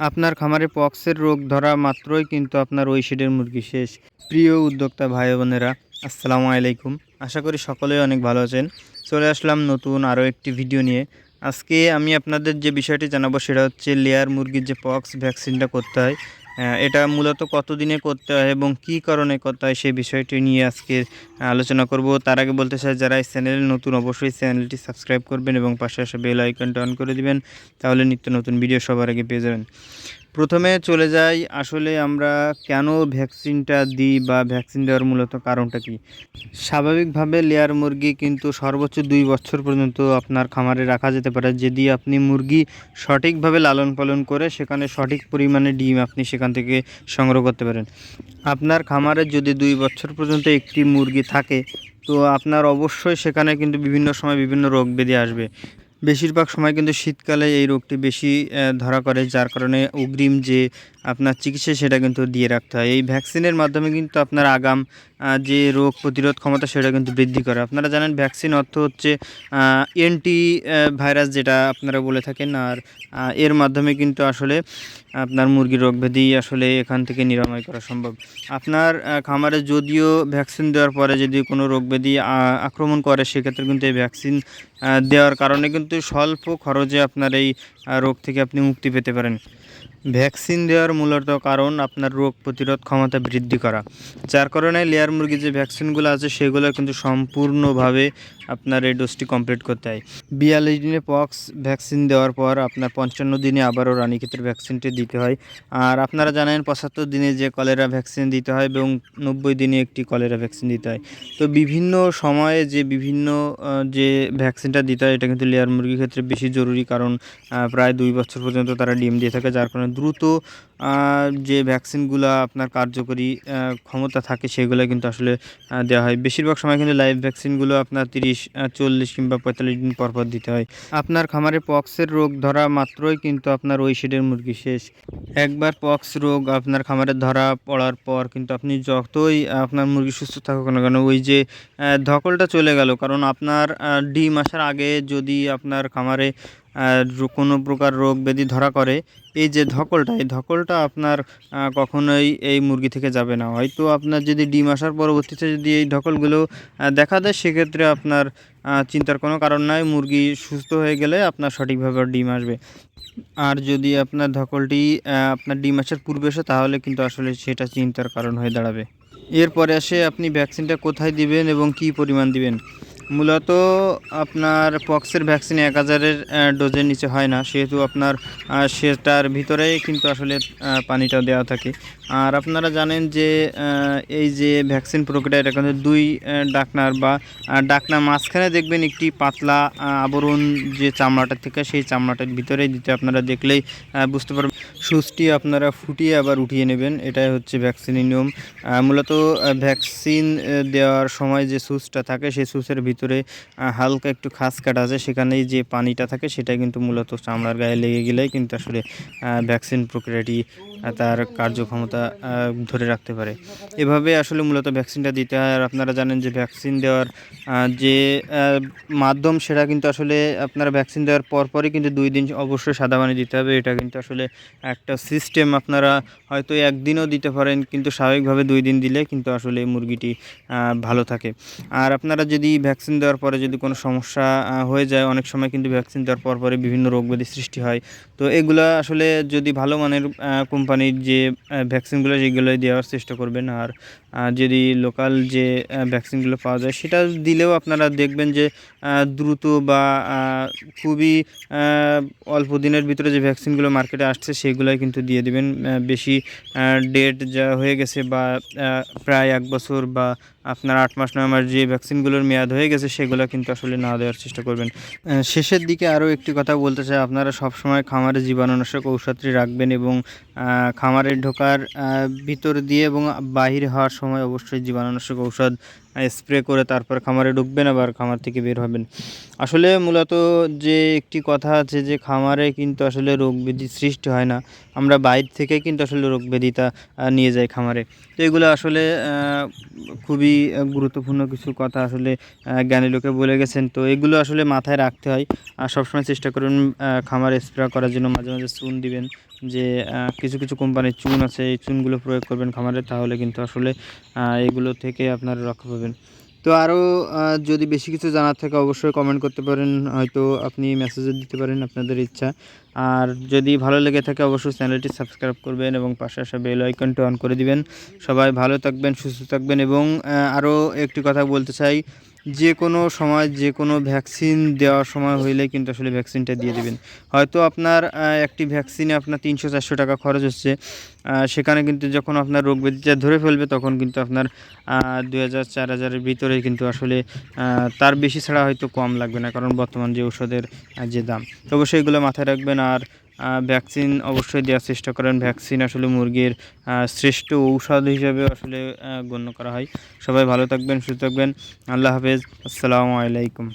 আপনার খামারে পক্সের রোগ ধরা মাত্রই কিন্তু আপনার ওই শেডের মুরগি শেষ। প্রিয় উদ্যোক্তা ভাই বোনেরা, আসসালামু আলাইকুম। আশা করি সকলেই অনেক ভালো আছেন। চলে আসলাম নতুন আরও একটি ভিডিও নিয়ে। আজকে আমি আপনাদের যে বিষয়টি জানাব সেটা হচ্ছে লেয়ার মুরগির যে পক্স ভ্যাকসিনটা করতে হয় এটা মূলত কতদিনে করতে হয় এবং কি কারণে করতে হয় সেই বিষয়টি নিয়ে আজকে আলোচনা করব। তার আগে বলতে চাই, যারা এই চ্যানেলে নতুন, অবশ্যই চ্যানেলটি সাবস্ক্রাইব করবেন এবং পাশে আসা বেল আইকনটা অন করে দিবেন, তাহলে নিত্য নতুন ভিডিও সবার আগে পেয়ে যাবেন। প্রথমে চলে যাই আসলে আমরা কেন ভ্যাকসিনটা দিই বা ভ্যাকসিন দেওয়ার মূলত কারণটা কি? স্বাভাবিকভাবে লেয়ার মুরগি কিন্তু সর্বোচ্চ দুই বছর পর্যন্ত আপনার খামারে রাখা যেতে পারে। যদি আপনি মুরগি সঠিকভাবে লালন পালন করে সেখানে সঠিক পরিমাণে ডিম আপনি সেখান থেকে সংগ্রহ করতে পারেন। আপনার খামারে যদি দুই বছর পর্যন্ত একটি মুরগি থাকে, তো আপনার অবশ্যই সেখানে কিন্তু বিভিন্ন সময় বিভিন্ন রোগ ব্যাধি আসবে। বেশিরভাগ সময় কিন্তু শীতকালে এই রোগটি বেশি ধরা করে যার কারণে অগ্রিম যে আপনার চিকিৎসা সেটা কিন্তু দিয়ে রাখতে হয়। এই ভ্যাকসিনের মাধ্যমে কিন্তু আপনার আগাম যে রোগ প্রতিরোধ ক্ষমতা সেটা কিন্তু বৃদ্ধি করে। আপনারা জানেন ভ্যাকসিন অর্থ হচ্ছে এন্টি ভাইরাস যেটা আপনারা বলে থাকেন। আর এর মাধ্যমে কিন্তু আসলে আপনার মুরগির রোগ ব্যাধি আসলে এখান থেকে নিরাময় করা সম্ভব। আপনার খামারে যদিও ভ্যাকসিন দেওয়ার পরে যদি কোনো রোগ ব্যাধি আক্রমণ করে, সেক্ষেত্রে কিন্তু এই ভ্যাকসিন দেওয়ার কারণে কিন্তু স্বল্প খরচে আপনার এই রোগ থেকে আপনি মুক্তি পেতে পারেন। ভ্যাকসিন দেওয়ার মূলত কারণ আপনার রোগ প্রতিরোধ ক্ষমতা বৃদ্ধি করা। যার কারণে লেয়ার মুরগির যে ভ্যাকসিনগুলো আছে, সেগুলো কিন্তু সম্পূর্ণভাবে আপনার এই ডোজটি কমপ্লিট করতে হয়। বিয়াল্লিশ দিনে পক্স ভ্যাকসিন দেওয়ার পর আপনার পঞ্চান্ন দিনে আবারও রানীক্ষেতের ভ্যাকসিনটি দিতে হয়। আর আপনারা জানেন, পঁচাত্তর দিনে যে কলেরা ভ্যাকসিন দিতে হয় এবং নব্বই দিনে একটি কলেরা ভ্যাকসিন দিতে হয়। তো বিভিন্ন সময়ে যে বিভিন্ন যে ভ্যাকসিনটা দিতে হয়, এটা কিন্তু লেয়ার মুরগির ক্ষেত্রে বেশি জরুরি কারণ প্রায় দুই বছর পর্যন্ত তারা ডিম দিয়ে থাকে, যার কারণে দ্রুত যে ভ্যাকসিনগুলো আপনার কার্যকরী ক্ষমতা থাকে সেগুলো কিন্তু আসলে দেওয়া হয়। বেশিরভাগ সময় কিন্তু লাইভ ভ্যাকসিনগুলো আপনার তিরিশ চল্লিশ কিংবা পঁয়তাল্লিশ দিন পর পর দিতে হয়। আপনার খামারে পক্সের রোগ ধরা মাত্রই কিন্তু আপনার ওই শেডের মুরগি শেষ। একবার পক্স রোগ আপনার খামারে ধরা পড়ার পর কিন্তু আপনি যতই আপনার মুরগি সুস্থ থাকুক না কেন, ওই যে ধকলটা চলে গেল। কারণ আপনার ডিম আসার আগে যদি আপনার খামারে কোনো প্রকার রোগ ব্যাধি ধরা করে, এই যে ধকলটা, এই ধকলটা আপনার কখনোই এই মুরগি থেকে যাবে না। হয়তো আপনার যদি ডিম আসার পরবর্তীতে যদি এই ধকলগুলো দেখা দেয়, সেক্ষেত্রে আপনার চিন্তার কোনো কারণ নাই। মুরগি সুস্থ হয়ে গেলে আপনার সঠিকভাবে ডিম আসবে। আর যদি আপনার ধকলটি আপনার ডিম আসার পূর্বে আসে, তাহলে কিন্তু আসলে সেটা চিন্তার কারণ হয়ে দাঁড়াবে। এরপরে আসে, আপনি ভ্যাকসিনটা কোথায় দিবেন এবং কি পরিমাণ দিবেন? মূলত আপনার পক্সের ভ্যাকসিন এক হাজারের ডোজের নিচে হয় না। সেহেতু আপনার সেটার ভিতরেই কিন্তু আসলে পানিটা দেওয়া থাকে। আর আপনারা জানেন যে এই যে ভ্যাকসিন প্রক্রিয়া এটা কিন্তু দুই ডাকনার বা আহ, ডাকনা মাঝখানে দেখবেন একটি পাতলা আবরণ যে চামড়াটা থেকে সেই চামড়াটার ভিতরেই দিতে আপনারা দেখলেই বুঝতে পারবেন। সুচটি আপনারা ফুটিয়ে আবার উঠিয়ে নেবেন। এটাই হচ্ছে ভ্যাকসিনের নিয়ম। মূলত ভ্যাকসিন দেওয়ার সময় যে সুচটা থাকে সেই সুচের ভিতরে আহ, হালকা একটু খাস কাটা আছে সেখানেই যে পানিটা থাকে সেটা কিন্তু মূলত চামড়ার গায়ে লেগে গেলেই কিন্তু আসলে ভ্যাকসিন প্রক্রিয়াটি তার কার্যক্ষমতা ধরে রাখতে পারে। এভাবে আসলে মূলত ভ্যাকসিনটা দিতে হয়। আর আপনারা জানেন যে ভ্যাকসিন দেওয়ার যে মাধ্যম, সেটা কিন্তু আসলে আপনারা ভ্যাকসিন দেওয়ার পরপরই কিন্তু দুই দিন অবশ্যই সাদা পানি দিতে হবে। এটা কিন্তু আসলে একটা সিস্টেম। আপনারা হয়তো একদিনও দিতে পারেন, কিন্তু স্বাভাবিকভাবে দুই দিন দিলে কিন্তু আসলে মুরগিটি ভালো থাকে। আর আপনারা যদি ভ্যাকসিন দেওয়ার পরে যদি কোনো সমস্যা হয়ে যায়, অনেক সময় কিন্তু ভ্যাকসিন দেওয়ার পর পরে বিভিন্ন রোগ সৃষ্টি হয়। তো এগুলা আসলে যদি ভালো মানের কোম্পানির যে ভ্যাকসিনগুলো সেগুলোই দেওয়ার চেষ্টা করবেন। আর যদি লোকাল যে ভ্যাকসিনগুলো পাওয়া যায়, সেটা দিলেও আপনারা দেখবেন যে দ্রুত বা খুবই অল্প দিনের ভিতরে যে ভ্যাকসিনগুলো মার্কেটে আসছে, সেগুলোই কিন্তু দিয়ে দেবেন। বেশি ডেট যা হয়ে গেছে বা প্রায় এক বছর বা আপনার আট মাস, নয় মাস যে ভ্যাকসিনগুলোর মেয়াদ হয়ে গেছে, সেগুলো কিন্তু আসলে না দেওয়ার চেষ্টা করবেন। শেষের দিকে আরও একটি কথা বলতে চাই, আপনারা সবসময় খামারে জীবাণুনাশক ঔষধটি রাখবেন এবং খামারে ঢোকার ভিতর দিয়ে এবং বাহির হওয়ার সময় অবশ্যই জীবাণুনাশক ঔষধ স্প্রে করে তারপর খামারে ঢুকবেন, আবার খামার থেকে বের হবেন। আসলে মূলত যে একটি কথা আছে যে, খামারে কিন্তু আসলে রোগ ব্যাধি সৃষ্টি হয় না। আমরা বাইর থেকে কিন্তু আসলে রোগ ব্যাধিটা নিয়ে যাই খামারে। তো এগুলো আসলে খুবই গুরুত্বপূর্ণ কিছু কথা আসলে জ্ঞানী লোকে বলে গেছেন। তো এগুলো আসলে মাথায় রাখতে হয়। আর সবসময় চেষ্টা করুন খামার স্প্রে করার জন্য মাঝে মাঝে চুন দিবেন। যে কিছু কিছু কোম্পানির চুন আছে, এই চুনগুলো প্রয়োগ করবেন খামারে, তাহলে কিন্তু আসলে এগুলো থেকে আপনারা রক্ষা পাবেন। তো আরও যদি বেশি কিছু জানার থাকে, অবশ্যই কমেন্ট করতে পারেন। হয়তো আপনি মেসেজও দিতে পারেন আপনাদের ইচ্ছা। আর যদি ভালো লেগে থাকে অবশ্যই চ্যানেলটি সাবস্ক্রাইব করবেন এবং পাশে আসা বেল আইকনটি অন করে দিবেন। সবাই ভালো থাকবেন, সুস্থ থাকবেন এবং আরও একটি কথা বলতে চাই, যে কোনো সময়, যে কোনো ভ্যাকসিন দেওয়ার সময় হইলে কিন্তু আসলে ভ্যাকসিনটা দিয়ে দেবেন। হয়তো আপনার একটি ভ্যাকসিনে আপনার তিনশো, চারশো টাকা খরচ হচ্ছে সেখানে কিন্তু যখন আপনার রোগ ব্যাধিটা ধরে ফেলবে তখন কিন্তু আপনার দুই হাজার, চার হাজারের ভিতরে কিন্তু আসলে তার বেশি ছাড়া হয়তো কম লাগবে না, কারণ বর্তমান যে ওষুধের যে দাম। তো অবশ্যই এগুলো মাথায় রাখবেন। আর ভ্যাকসিন অবশ্যই দেওয়ার চেষ্টা করেন। ভ্যাকসিন আসলে মুরগির শ্রেষ্ঠ ঔষধ হিসেবে আসলে গণ্য করা হয়। সবাই ভালো থাকবেন, সুস্থ থাকবেন। আল্লাহ হাফেজ। আসসালামু আলাইকুম।